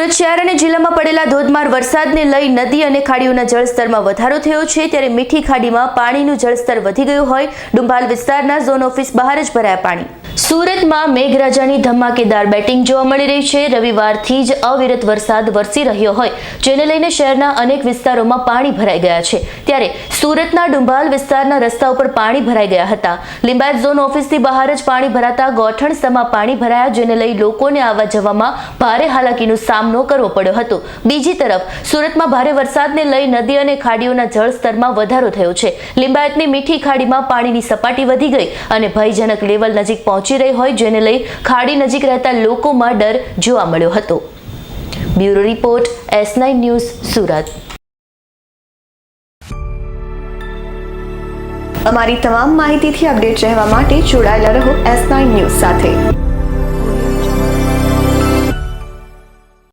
સુરત શહેર અને જિલ્લામાં પડેલા ધોધમાર વરસાદને લઈ નદી અને ખાડીઓના જળસ્તરમાં વધારો થયો છે. ત્યારે મીઠી ખાડીમાં પાણીનું જળસ્તર વધી ગયું હોય. ડુંભાલ વિસ્તારના ઝોન ઓફિસ બહાર જ ભરાયા પાણી. સુરતમાં મેઘરાજાની ધમાકેદાર બેટિંગ જોવા મળી રહી છે. રવિવારથી જ અવિરત વરસાદ વરસી રહ્યો હોય, જેને લઈને શહેરના અનેક વિસ્તારોમાં પાણી ભરાઈ ગયા છે. ત્યારે સુરતના ડુંભાલ વિસ્તારના રસ્તા ઉપર પાણી ભરાઈ ગયા હતા. લિંબાયત ઝોન ઓફિસથી બહાર જ પાણી ભરાતા ગોઠણ સમા પાણી ભરાયા, જેને લઈ લોકોને આવવા જવામાં ભારે હાલાકીનો સામનો કરવો પડ્યો હતો. બીજી તરફ, સુરતમાં ભારે વરસાદને લઈ નદી અને ખાડીઓના જળસ્તરમાં વધારો થયો છે. લિંબાયતની મીઠી ખાડીમાં પાણીની સપાટી વધી ગઈ અને ભયજનક લેવલ નજીક પહોંચી રહી હોય, જેને લઈ ખાડી નજીક રહેતા લોકોમાં ડર જોવા મળ્યો હતો. Bureau report S nine news, Surat. અમારી તમામ માહિતીથી અપડેટ રહેવા માટે જોડાયેલા રહો એસ નાઇન ન્યૂઝ સાથે.